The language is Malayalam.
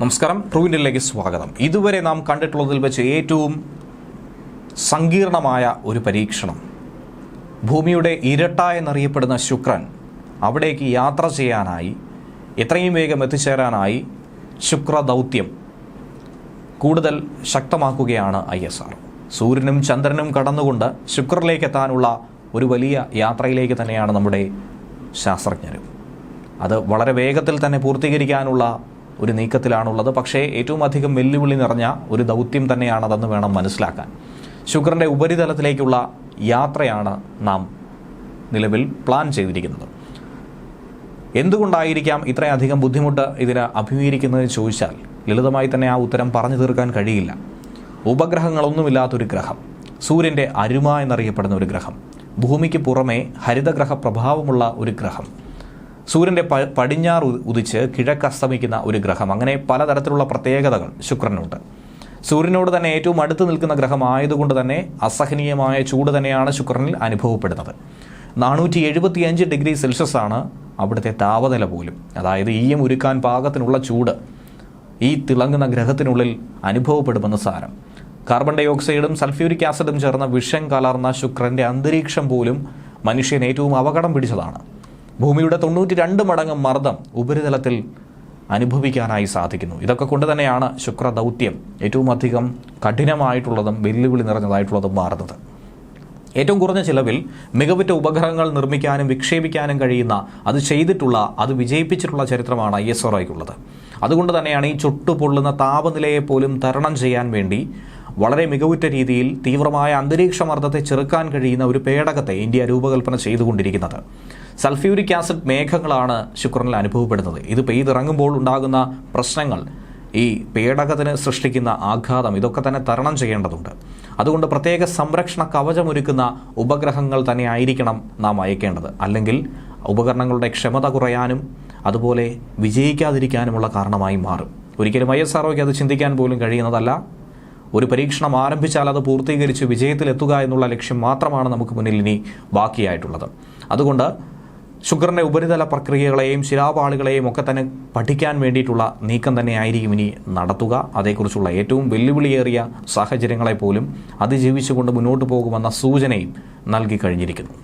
നമസ്കാരം. ട്രൂവിന്റിലേക്ക് സ്വാഗതം. ഇതുവരെ നാം കണ്ടിട്ടുള്ളതിൽ വെച്ച് ഏറ്റവും സങ്കീർണമായ ഒരു പരീക്ഷണം. ഭൂമിയുടെ ഇരട്ട എന്നറിയപ്പെടുന്ന ശുക്രൻ അവിടേക്ക് യാത്ര ചെയ്യാനായി എത്രയും വേഗം എത്തിച്ചേരാനായി ശുക്ര ദൗത്യം കൂടുതൽ ശക്തമാക്കുകയാണ് ഐ എസ് ആർ. സൂര്യനും ചന്ദ്രനും കടന്നുകൊണ്ട് ശുക്രനിലേക്ക് എത്താനുള്ള ഒരു വലിയ യാത്രയിലേക്ക് തന്നെയാണ് നമ്മുടെ ശാസ്ത്രജ്ഞരും അത് വളരെ വേഗത്തിൽ തന്നെ പൂർത്തീകരിക്കാനുള്ള ഒരു നീക്കത്തിലാണുള്ളത്. പക്ഷേ ഏറ്റവും അധികം വെല്ലുവിളി നിറഞ്ഞ ഒരു ദൗത്യം തന്നെയാണതെന്ന് വേണം മനസ്സിലാക്കാൻ. ശുക്രന്റെ ഉപരിതലത്തിലേക്കുള്ള യാത്രയാണ് നാം നിലവിൽ പ്ലാൻ ചെയ്തിരിക്കുന്നത്. എന്തുകൊണ്ടായിരിക്കാം ഇത്രയധികം ബുദ്ധിമുട്ട് ഇതിന് അഭിമുഖീകരിക്കുന്നതെന്ന് ചോദിച്ചാൽ ലളിതമായി തന്നെ ആ ഉത്തരം പറഞ്ഞു തീർക്കാൻ കഴിയില്ല. ഉപഗ്രഹങ്ങളൊന്നുമില്ലാത്തൊരു ഗ്രഹം സൂര്യന്റെ അരുമ എന്നറിയപ്പെടുന്ന ഒരു ഗ്രഹം ഭൂമിക്ക് പുറമെ ഹരിതഗ്രഹ പ്രഭാവമുള്ള ഒരു ഗ്രഹം സൂര്യന്റെ പ പടിഞ്ഞാറ് ഉദിച്ച് കിഴക്ക് അസ്തമിക്കുന്ന ഒരു ഗ്രഹം. അങ്ങനെ പലതരത്തിലുള്ള പ്രത്യേകതകൾ ശുക്രനുണ്ട് സൂര്യനോട് തന്നെ ഏറ്റവും അടുത്ത് നിൽക്കുന്ന ഗ്രഹമായതുകൊണ്ട് തന്നെ അസഹനീയമായ ചൂട് തന്നെയാണ് ശുക്രനിൽ അനുഭവപ്പെടുന്നത്. നാനൂറ്റി എഴുപത്തിയഞ്ച് ഡിഗ്രി സെൽഷ്യസ് ആണ് അവിടുത്തെ താപനില പോലും. അതായത് ഈയം ഉരുക്കാൻ പാകത്തിനുള്ള ചൂട് ഈ തിളങ്ങുന്ന ഗ്രഹത്തിനുള്ളിൽ അനുഭവപ്പെടുമെന്ന് സാരം. കാർബൺ ഡൈ ഓക്സൈഡും സൾഫ്യൂരിക് ആസിഡും ചേർന്ന വിഷം കലർന്ന ശുക്രന്റെ അന്തരീക്ഷം പോലും മനുഷ്യൻ ഏറ്റവും അപകടം പിടിച്ചതാണ്. ഭൂമിയുടെ തൊണ്ണൂറ്റി രണ്ട് മടങ്ങ് മർദ്ദം ഉപരിതലത്തിൽ അനുഭവിക്കാനായി സാധിക്കുന്നു. ഇതൊക്കെ കൊണ്ട് തന്നെയാണ് ശുക്ര ദൗത്യം ഏറ്റവും അധികം കഠിനമായിട്ടുള്ളതും വെല്ലുവിളി നിറഞ്ഞതായിട്ടുള്ളതും മാറുന്നത്. ഏറ്റവും കുറഞ്ഞ ചിലവിൽ മികവുറ്റ ഉപഗ്രഹങ്ങൾ നിർമ്മിക്കാനും വിക്ഷേപിക്കാനും കഴിയുന്ന അത് ചെയ്തിട്ടുള്ള അത് വിജയിപ്പിച്ചിട്ടുള്ള ചരിത്രമാണ് ഐ എസ് ഒറോയ്ക്കുള്ളത് അതുകൊണ്ട് തന്നെയാണ് ഈ ചുട്ടുപൊള്ളുന്ന താപനിലയെ പോലും തരണം ചെയ്യാൻ വേണ്ടി വളരെ മികവുറ്റ രീതിയിൽ തീവ്രമായ അന്തരീക്ഷ മർദ്ദത്തെ ചെറുക്കാൻ കഴിയുന്ന ഒരു പേടകത്തെ ഇന്ത്യ രൂപകൽപ്പന ചെയ്തുകൊണ്ടിരിക്കുന്നത്. സൾഫ്യൂരിക് ആസിഡ് മേഘങ്ങളാണ് ശുക്രനിൽ അനുഭവപ്പെടുന്നത്. ഇത് പെയ്തിറങ്ങുമ്പോൾ ഉണ്ടാകുന്ന പ്രശ്നങ്ങൾ ഈ പേടകത്തിന് സൃഷ്ടിക്കുന്ന ആഘാതം ഇതൊക്കെ തന്നെ തരണം ചെയ്യേണ്ടതുണ്ട്. അതുകൊണ്ട് പ്രത്യേക സംരക്ഷണ കവചമൊരുക്കുന്ന ഉപഗ്രഹങ്ങൾ തന്നെ ആയിരിക്കണം നാം അയക്കേണ്ടത്. അല്ലെങ്കിൽ ഉപകരണങ്ങളുടെ ക്ഷമത കുറയാനും അതുപോലെ വിജയിക്കാതിരിക്കാനുമുള്ള കാരണമായി മാറും. ഒരിക്കലും ഐ എസ് ആർഒയ്ക്ക് അത് ചിന്തിക്കാൻ പോലും കഴിയുന്നതല്ല. ഒരു പരീക്ഷണം ആരംഭിച്ചാൽ അത് പൂർത്തീകരിച്ച് വിജയത്തിലെത്തുക എന്നുള്ള ലക്ഷ്യം മാത്രമാണ് നമുക്ക് മുന്നിൽ ഇനി ബാക്കിയായിട്ടുള്ളത്. അതുകൊണ്ട് ശുക്രന്റെ ഉപരിതല പ്രക്രിയകളെയും ശിലാപാളികളെയും ഒക്കെ തന്നെ പഠിക്കാൻ വേണ്ടിയിട്ടുള്ള നീക്കം തന്നെയായിരിക്കും ഇനി നടത്തുക. അതേക്കുറിച്ചുള്ള ഏറ്റവും വെല്ലുവിളിയേറിയ സാഹചര്യങ്ങളെ പോലും അതിജീവിച്ചുകൊണ്ട് മുന്നോട്ട് പോകുമെന്ന സൂചനയും നൽകി കഴിഞ്ഞിരിക്കുന്നു.